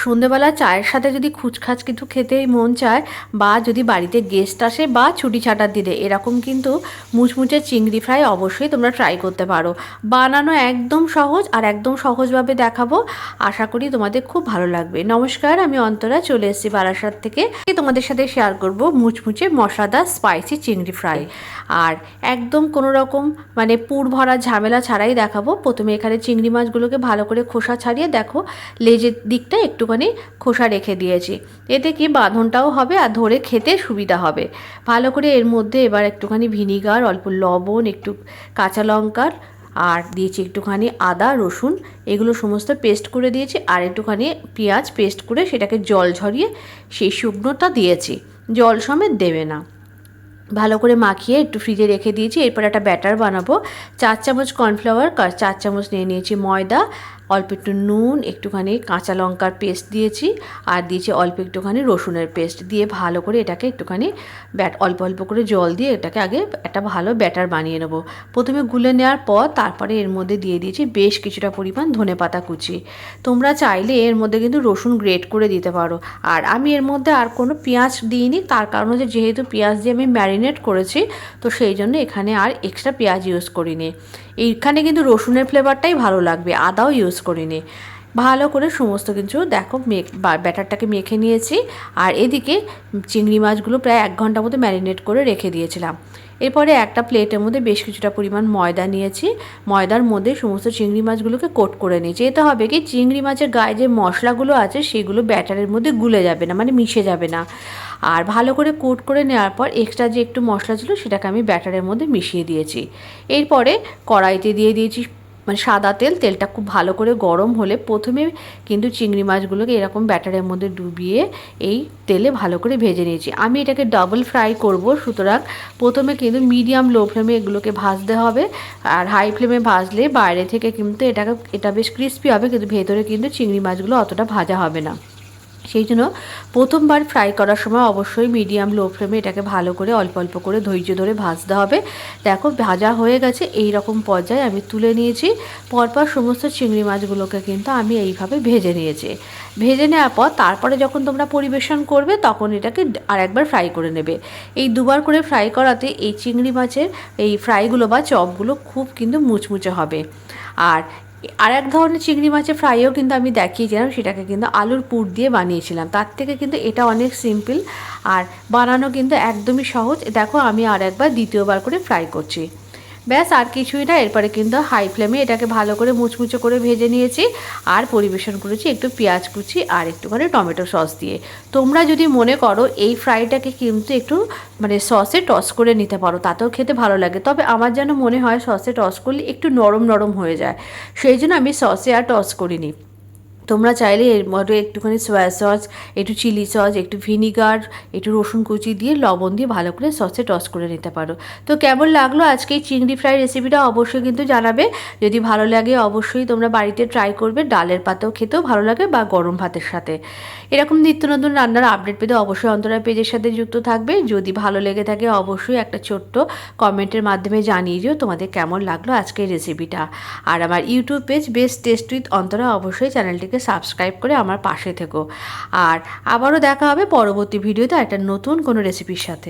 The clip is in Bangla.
সন্ধেবেলা চায়ের সাথে যদি খুচখাচ কিছু খেতেই মন চায়, বা যদি বাড়িতে গেস্ট আসে বা ছুটি ছাটার দিনে, এরকম কিন্তু মুচমুচে চিংড়ি ফ্রাই অবশ্যই তোমরা ট্রাই করতে পারো। বানানো একদম সহজ আর একদম সহজভাবে দেখাবো। আশা করি তোমাদের খুব ভালো লাগবে। নমস্কার, আমি অন্তরা, চলে এসেছি বারাসাত থেকে। তোমাদের সাথে শেয়ার করব মুচমুচে মশলাদার স্পাইসি চিংড়ি ফ্রাই আর একদম কোনো রকম মানে পুর ভরা ঝামেলা ছাড়াই দেখাবো। প্রথমে এখানে চিংড়ি মাছগুলোকে ভালো করে খোসা ছাড়িয়ে দেখো, লেজের দিকটা একটুখানি খোসা রেখে দিয়েছি। এতে কি বাঁধনটাও হবে আর ধরে খেতে সুবিধা হবে। ভালো করে এর মধ্যে এবার একটুখানি ভিনিগার, অল্প লবণ, একটু কাঁচা লঙ্কার আর দিয়েছি একটুখানি আদা, রসুন। এগুলো সমস্ত পেস্ট করে দিয়েছি আর একটুখানি পেঁয়াজ পেস্ট করে সেটাকে জল ঝরিয়ে সেই শুকনোটা দিয়েছি। জল সমেত দেবে না। ভালো করে মাখিয়ে একটু ফ্রিজে রেখে দিয়েছি। এরপর একটা ব্যাটার বানাবো। চার চামচ কর্নফ্লাওয়ার, চার চামচ নিয়ে নিয়েছি ময়দা অল্প একটু নুন, একটুখানি কাঁচা লঙ্কার পেস্ট দিয়েছি আর দিয়েছি অল্প একটুখানি রসুনের পেস্ট দিয়ে ভালো করে এটাকে একটুখানি ব্যাট, অল্প অল্প করে জল দিয়ে এটাকে আগে একটা ভালো ব্যাটার বানিয়ে নেব। প্রথমে গুলে নেওয়ার পর তারপরে এর মধ্যে দিয়ে দিয়েছি বেশ কিছুটা পরিমাণ ধনে পাতা কুচি। তোমরা চাইলে এর মধ্যে কিন্তু রসুন গ্রেট করে দিতে পারো। আর আমি এর মধ্যে আর কোনো পেঁয়াজ দিইনি, তার কারণ হচ্ছে যেহেতু পেঁয়াজ দিয়ে আমি ম্যারিনেট করেছি, তো সেই জন্য এখানে আর এক্সট্রা পেঁয়াজ ইউজ করিনি। এইখানে কিন্তু রসুনের ফ্লেভারটাই ভালো লাগবে, আদাও ইউজ করিনি। ভালো করে সমস্ত কিছু দেখো মেক ব্যাটারটাকে মেখে নিয়েছি। আর এদিকে চিংড়ি মাছগুলো প্রায় এক ঘণ্টা মতো ম্যারিনেট করে রেখে দিয়েছিলাম। এরপরে একটা প্লেটের মধ্যে বেশ কিছুটা পরিমাণ ময়দা নিয়েছি। ময়দার মধ্যে সমস্ত চিংড়ি মাছগুলোকে কোট করে নিয়েছি। এতে হবে কি, চিংড়ি মাছের গায়ে যে মশলাগুলো আছে, সেগুলো ব্যাটারের মধ্যে গুলে যাবে না মানে মিশে যাবে না। আর ভালো করে কোট করে নেওয়ার পর এক্সট্রা যে একটু মশলা ছিল, সেটাকে আমি ব্যাটারের মধ্যে মিশিয়ে দিয়েছি। এরপরে কড়াইতে দিয়ে দিয়েছি মানে সাদা তেল, তেলটা খুব ভালো করে গরম হলে প্রথমে কিন্তু চিংড়ি মাছগুলোকে এরকম ব্যাটারের মধ্যে ডুবিয়ে এই তেলে ভালো করে ভেজে নিয়েছি। আমি এটাকে ডাবল ফ্রাই করব, সুতরাং প্রথমে কিন্তু মিডিয়াম লো ফ্লেমে এগুলোকে ভাজতে হবে আর হাই ফ্লেমে ভাজলে বাইরে থেকে কিন্তু এটাকে, এটা বেশ ক্রিস্পি হবে, কিন্তু ভেতরে কিন্তু চিংড়ি মাছগুলো অতটা ভাজা হবে না। সেই জন্য প্রথমবার ফ্রাই করার সময় অবশ্যই মিডিয়াম লো ফ্লেমে এটাকে ভালো করে অল্প অল্প করে ধৈর্য ধরে ভাজতে হবে। দেখো, ভাজা হয়ে গেছে এই রকম পর্যায়ে আমি তুলে নিয়েছি। পরপর সমস্ত চিংড়ি মাছগুলোকে কিন্তু আমি এইভাবে ভেজে নিয়েছি। ভেজে নেওয়ার পর, তারপরে যখন তোমরা পরিবেশন করবে, তখন এটাকে আর একবার ফ্রাই করে নেবে। এই দুবার করে ফ্রাই করাতে এই চিংড়ি মাছের এই ফ্রাইগুলো বা চপগুলো খুব কিন্তু মুচমুচে হবে। আর আর এক ধরনের চিংড়ি মাছের ফ্রাইও কিন্তু আমি দেখিয়েছিলাম, সেটাকে কিন্তু আলুর পুর দিয়ে বানিয়েছিলাম। তার থেকে কিন্তু এটা অনেক সিম্পল আর বানানো কিন্তু একদমই সহজ। দেখো আমি আর একবার দ্বিতীয়বার করে ফ্রাই করছি। ব্যাস, আর কিছুই না, এরপরে কিন্তু হাই ফ্লেমে এটাকে ভালো করে মুচমুচো করে ভেজে নিয়েছি। আর পরিবেশন করেছি একটু পেঁয়াজ কুচি আর একটুখানি টমেটো সস দিয়ে। তোমরা যদি মনে করো এই ফ্রাইটাকে কিন্তু একটু মানে সসে টস করে নিতে পারো, তাতেও খেতে ভালো লাগে। তবে আমার যেন মনে হয় সসে টস করলে একটু নরম নরম হয়ে যায়। সেই জন্য আমি সসে আর টস করিনি। তোমরা চাইলে এর মধ্যে একটুখানি সয়া সস একটু চিলি সস একটু ভিনিগার একটু রসুন কুচি দিয়ে লবণ দিয়ে ভালো করে সসে টস করে নিতে পারো। তো কেমন লাগল আজকে এই চিংড়ি ফ্রাই রেসিপিটা অবশ্যই কিন্তু জানাবে। যদি ভালো লাগে অবশ্যই তোমরা বাড়িতে ট্রাই করবে, ডালের পাতাও খেতেও ভালো লাগে বা গরম ভাতের সাথে। এরকম নিত্য নতুন রান্নার আপডেট পেতে অবশ্যই অন্তরা পেজের সাথে যুক্ত থাকবে। যদি ভালো লেগে থাকে অবশ্যই একটা ছোট্ট কমেন্টের মাধ্যমে জানিয়ে দিও তোমাদের কেমন লাগল আজকের রেসিপিটা আর আমার YouTube page best taste with Antara অবশ্যই চ্যানেলটিকে সাবস্ক্রাইব করে আমার পাশে থেকো। আর আবারও দেখা হবে পরবর্তী ভিডিওতে একটা নতুন কোনো রেসিপির সাথে।